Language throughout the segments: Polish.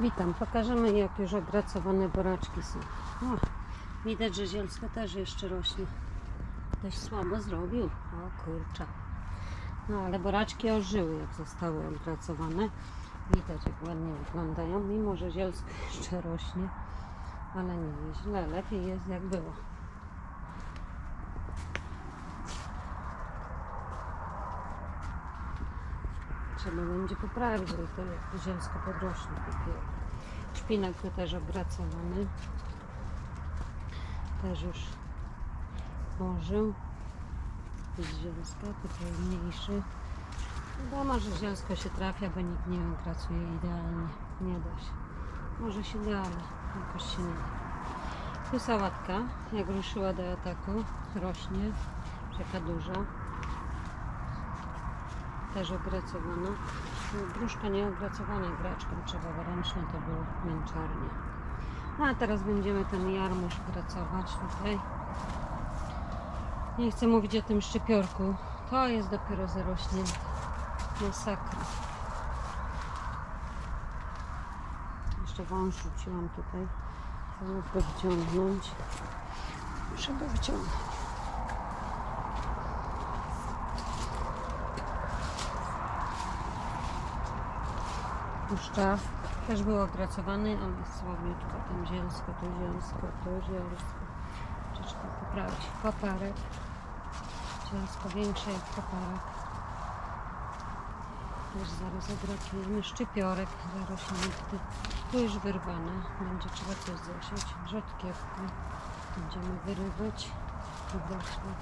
Witam, pokażemy jak już ogracowane boraczki są. O, widać, że zielsko też jeszcze rośnie. Ktoś słabo zrobił. O kurczę. No ale boraczki ożyły jak zostały ogracowane. Widać jak ładnie wyglądają, mimo że zielsko jeszcze rośnie. Ale nie źle, lepiej jest jak było. Trzeba będzie poprawić, ale to jak zielsko podrośnie. Szpinak to też opracowany. Też już ożył. Z zielska, tutaj mniejszy. Wiadomo, że zielsko się trafia, bo nikt nie pracuje idealnie. Nie da się. Może się da, ale jakoś się nie da. Tu sałatka, jak ruszyła do ataku, rośnie. Taka duża też opracowana. Gruszka nieopracowana graczką trzeba ręcznie, to było męczarnie. No a teraz będziemy ten jarmuż pracować tutaj. Nie chcę mówić o tym szczypiorku. To jest dopiero zarośnięte. Masakra. Jeszcze wąż rzuciłam tutaj. Trzeba go wyciągnąć. Muszę go wyciągnąć. Puszcza też był opracowany, on jest słabiutko, tam zielsko, tu zielsko, tu zielsko. Troszeczkę poprawić. Koparek. Zielsko większe jak koparek. Też zaraz obracujemy. Szczypiorek zarośnięty. Tu już wyrwane. Będzie trzeba coś zasiąść. Rzodkiewkę. Będziemy wyrywać. Wrośnie.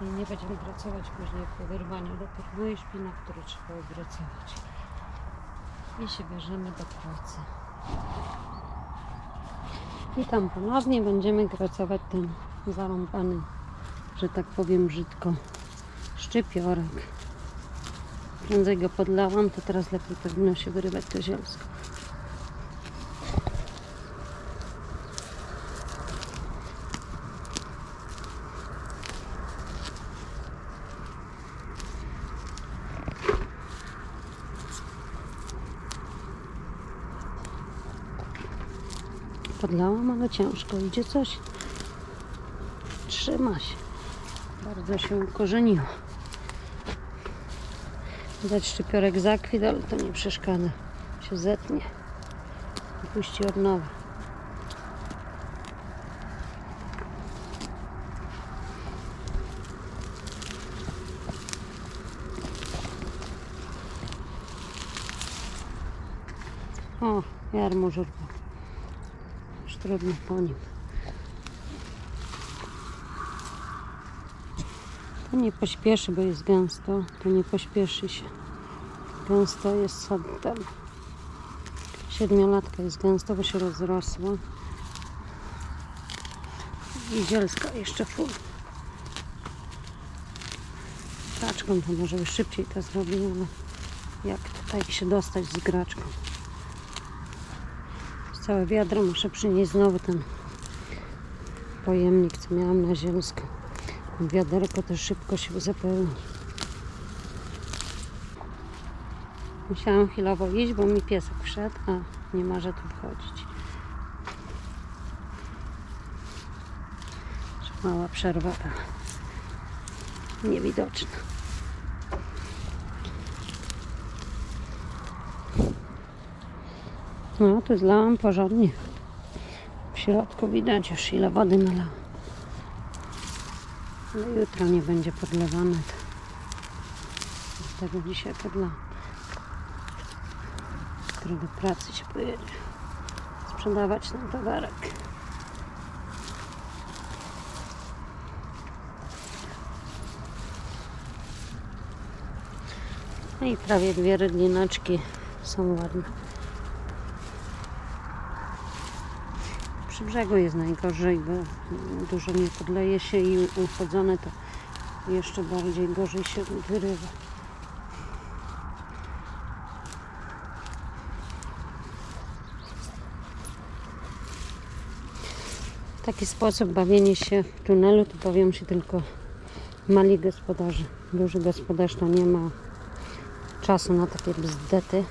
I nie będziemy pracować później po wyrwaniu. Dopiero no i szpinak, który trzeba obracować i się bierzemy do pracy. I tam ponownie będziemy pracować ten zarąbany, że tak powiem brzydko, szczypiorek. Prędzej go podlałam, to teraz lepiej powinno się wyrywać to zielsko. Podlałam, ale ciężko idzie coś. Trzyma się. Bardzo się ukorzeniło. Widać szczypiorek zakwit, ale to nie przeszkadza. Się zetnie. Puści od nowa. O, jarmużur. Trudno po nim. To nie pośpieszy, bo jest gęsto. To nie pośpieszy się. Gęsto jest tam. Siedmiolatka jest gęsto, bo się rozrosła. I zielska jeszcze full. Graczką to może by szybciej to zrobił, ale jak tutaj się dostać z graczką? Całe wiadro muszę przynieść znowu ten pojemnik, co miałam na ziemską. Wiaderko też szybko się zapełni. Musiałam chwilowo iść, bo mi piesek wszedł, a nie może tu wchodzić. Mała przerwa ta niewidoczna. No, tu zlałam porządnie. W środku widać już ile wody nalałam. Ale jutro nie będzie podlewane. Dlatego dzisiaj podlałam. Jutro do pracy się pojedzie. Sprzedawać ten towarek. No i prawie dwie rydlinaczki są ładne. Przy brzegu jest najgorzej, bo dużo nie podleje się i uchodzone to jeszcze bardziej gorzej się wyrywa. Taki sposób bawienia się w tunelu to powiem się tylko mali gospodarze. Duży gospodarz to nie ma czasu na takie bzdety.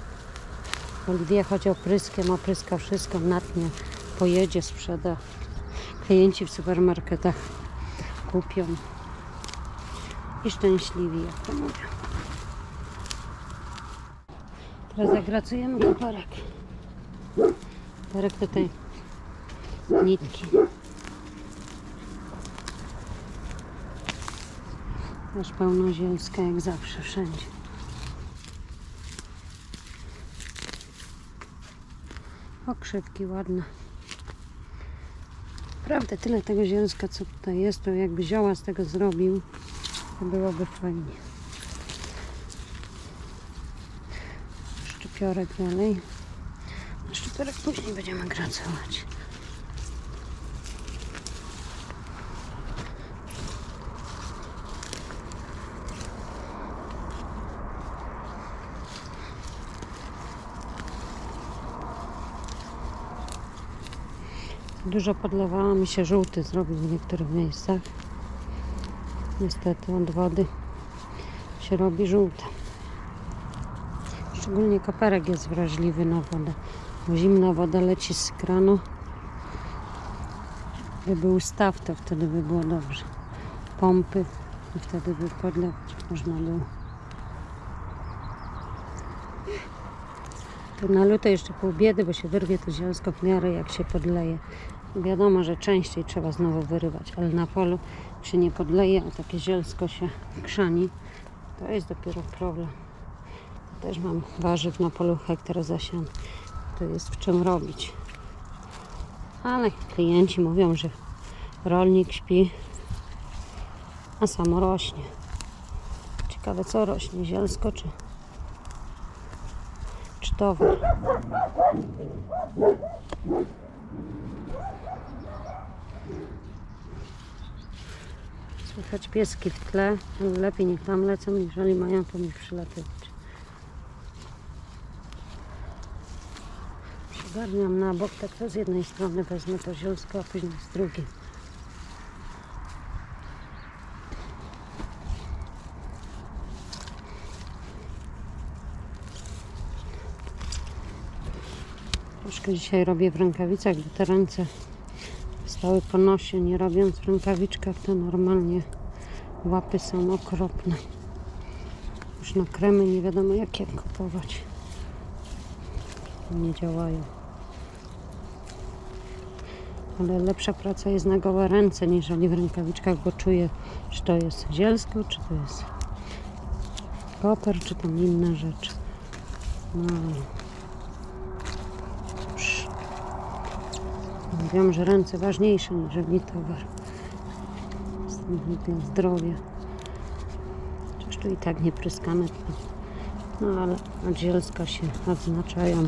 Oliwie chodzi opryskiem, opryska wszystko, natnie, pojedzie, sprzeda. Klienci w supermarketach kupią i szczęśliwi, jak to mówią. Teraz zagracujemy koparek. Koparek tutaj nitki. Też pełnozielska jak zawsze wszędzie. Okrzywki ładne. Naprawdę tyle tego zielska co tutaj jest, to jakby zioła z tego zrobił, to byłoby fajnie. Szczypiorek dalej. Szczypiorek później będziemy gracować. Dużo podlewała mi się żółty zrobił w niektórych miejscach. Niestety od wody się robi żółte. Szczególnie koperek jest wrażliwy na wodę. Bo zimna woda leci z kranu. Gdyby był staw, to wtedy by było dobrze. Pompy i wtedy by podlewać można było. To na luto jeszcze pół biedy, bo się wyrwie to zielsko w miarę jak się podleje. Wiadomo, że częściej trzeba znowu wyrywać, ale na polu się nie podleje, a takie zielsko się krzani, to jest dopiero problem. Też mam warzyw na polu hektar zasian. To jest w czym robić. Ale klienci mówią, że rolnik śpi, a samo rośnie. Ciekawe co rośnie, zielsko czy, czy towar. Słychać pieski w tle, lepiej niech tam lecą, jeżeli mają to mi przylatywać. Przygarniam na bok, tak to z jednej strony wezmę to zielsko, a później z drugiej. Troszkę dzisiaj robię w rękawicach, bo te ręce stały po nosie, nie robiąc w rękawiczkach, to normalnie łapy są okropne. Już na kremy nie wiadomo jakie kupować. Nie działają. Ale lepsza praca jest na gołe ręce niż w rękawiczkach, bo czuję, czy to jest zielsko, czy to jest koper, czy tam inne rzeczy. No. Mówią, że ręce ważniejsze niż towar. Dla zdrowia. Chociaż tu i tak nie pryskamy. No ale od zielska się odznaczają.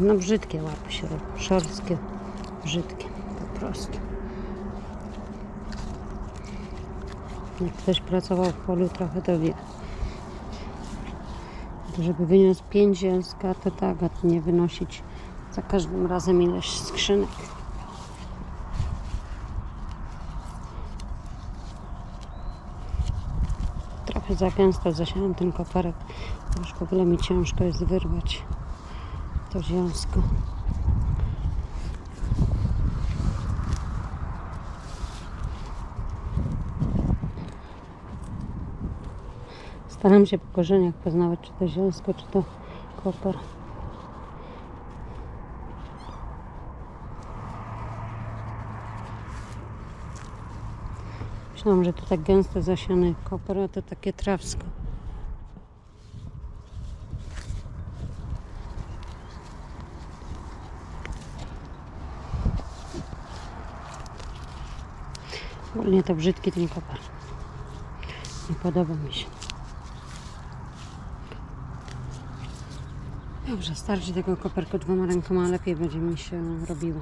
No brzydkie łapy się robią. Brzydkie po prostu. Jak ktoś pracował w polu trochę to wie. Żeby wyniósł pięć zielska to tak, a nie wynosić za każdym razem ileś skrzynek. Trochę za gęsto zasiałem ten koparek. Już w ogóle mi ciężko jest wyrwać to zielsko. Staram się po korzeniach poznawać, czy to zielsko, czy to koper. Myślałam, że to tak gęsto zasiane koper, a to takie trawsko. Ogólnie to brzydki ten koper. Nie podoba mi się. Dobrze, starczy tego koperku dwoma rękoma, lepiej będzie mi się robiło.